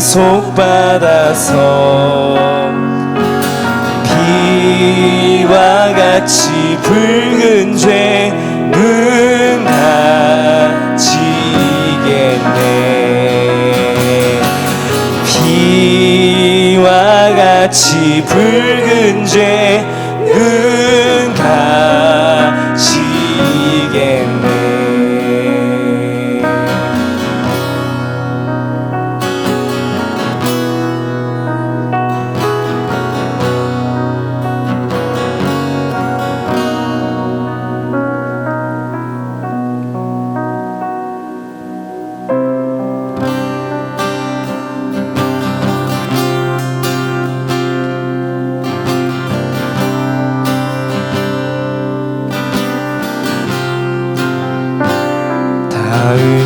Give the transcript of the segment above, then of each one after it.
속받아서 비와 같이 붉은 죄는 다 지겠네. 비와 같이 붉은 죄는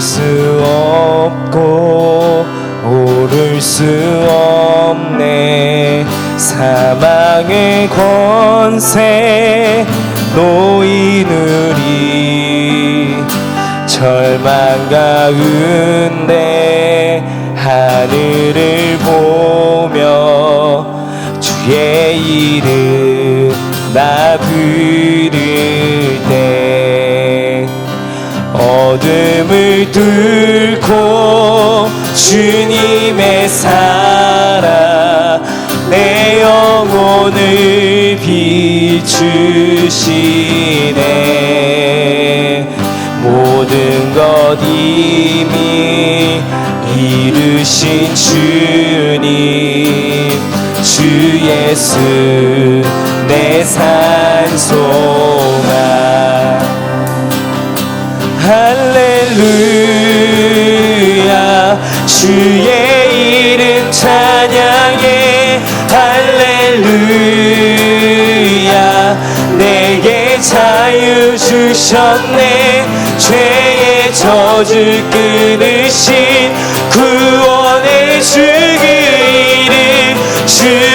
수 없고 오를 수 없네. 사망의 권세 노이누리 절망 가운데 하늘을 보며 주의 이름 나 부를 어둠을 뚫고 주님의 사랑 내 영혼을 비추시네. 모든 것 이미 이루신 주님 주 예수 내 산소 할렐루야. 주의 이름 찬양해. 할렐루야. 내게 자유 주셨네. 죄의 저주 끊으신 구원의 주그 이름 주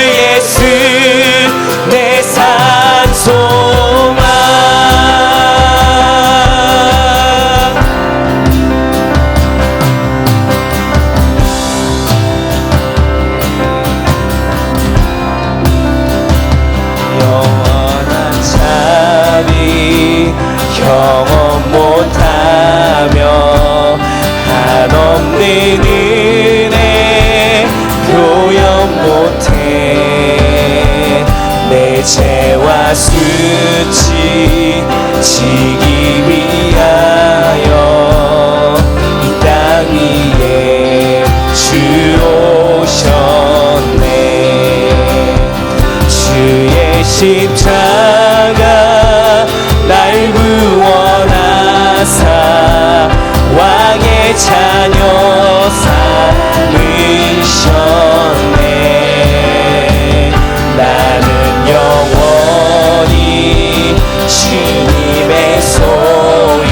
주님의 소유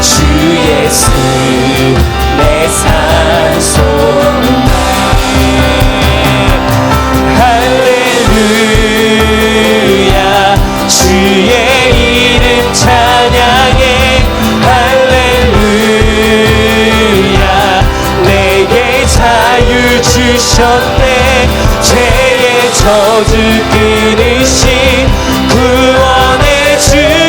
주 예수 내 산소망 할렐루야 주의 이름 찬양해. 할렐루야 내게 자유 주셨네 죄의 저주 끊으신 구원의 주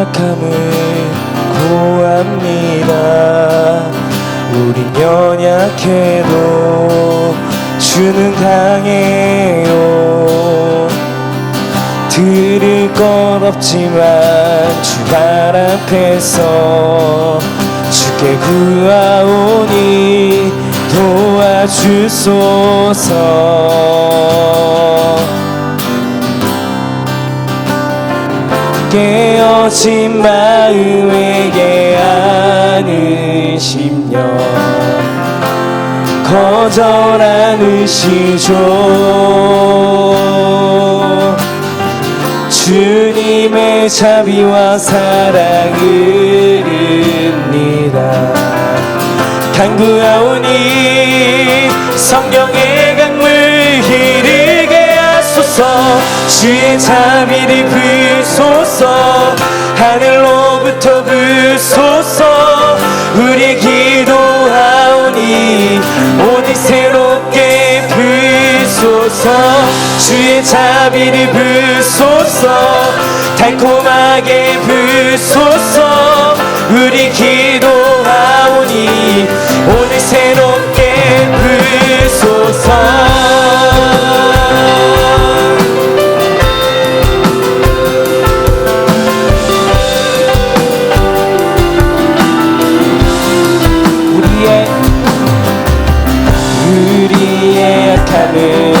연약함을 구합니다. 우린 연약해도 주는 강해요. 들을 건 없지만 주발 앞에서 주께 구하오니 도와주소서. 깨어진 마음에게 안으시며 거절 안으시죠. 주님의 자비와 사랑을 읍니다. 간구하오니 성령의 주의 자비를 부소서 하늘로부터 부소서 우리 기도하오니 오늘 새롭게 부소서. 주의 자비를 부소서 달콤하게 부소서 우리 기도 heaven.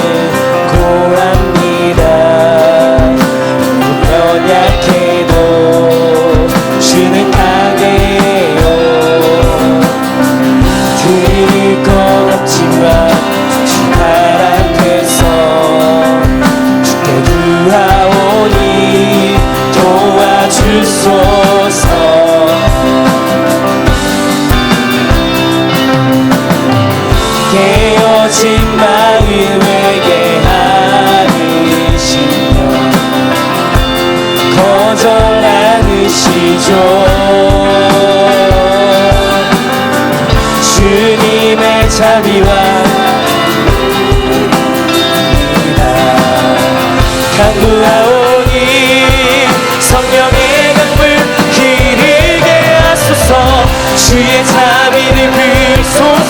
다 흘러오니 성령의 강물 흐르게 하소서 주의 자비를 부소서.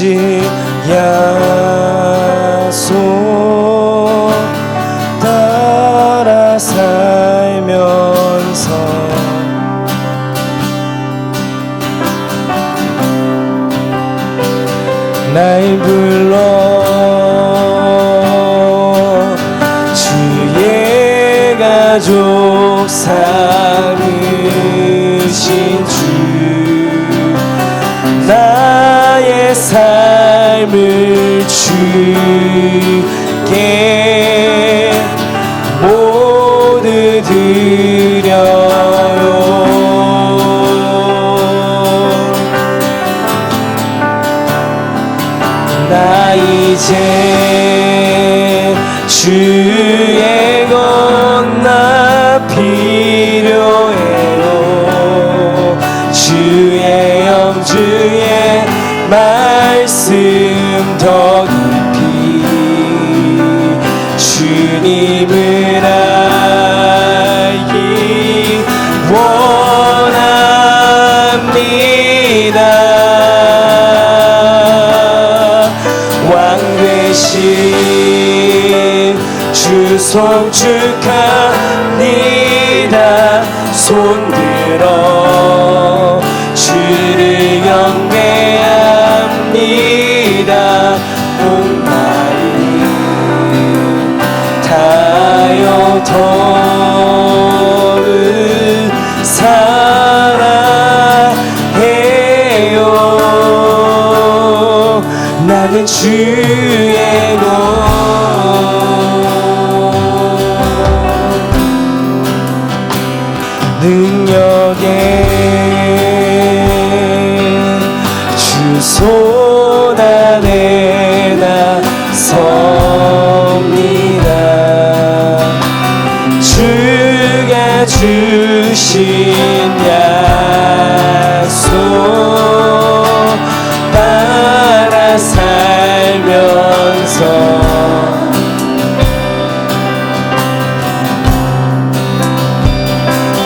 只要。 주께 모두 드려요. 나 이제 주의 성주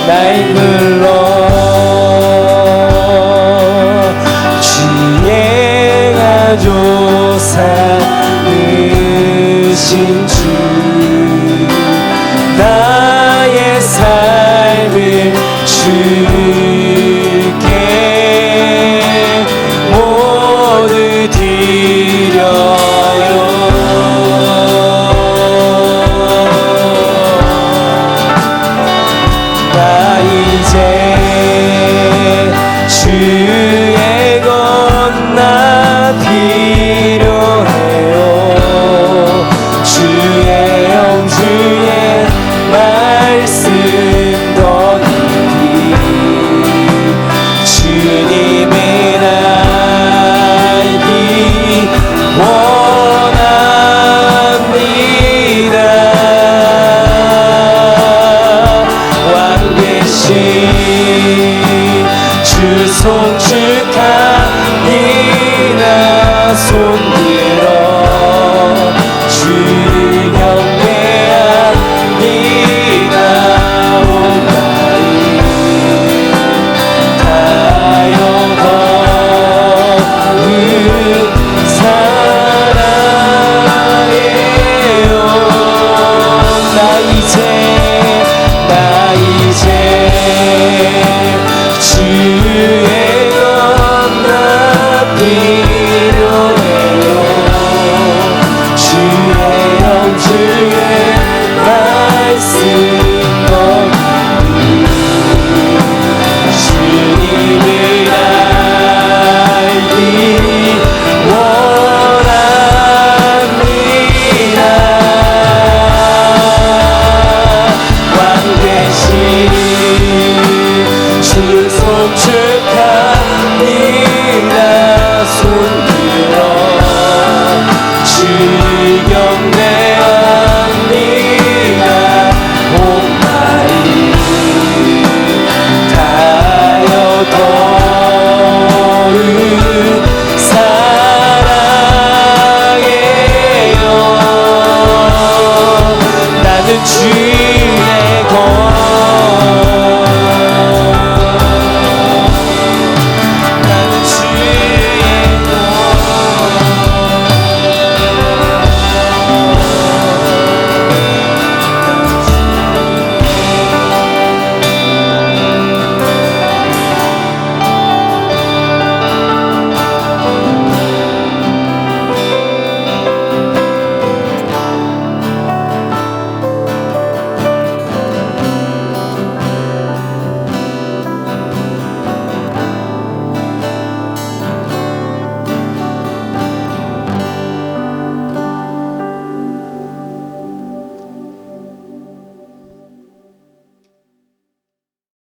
나의 불러 지혜가 조 사 으신 去。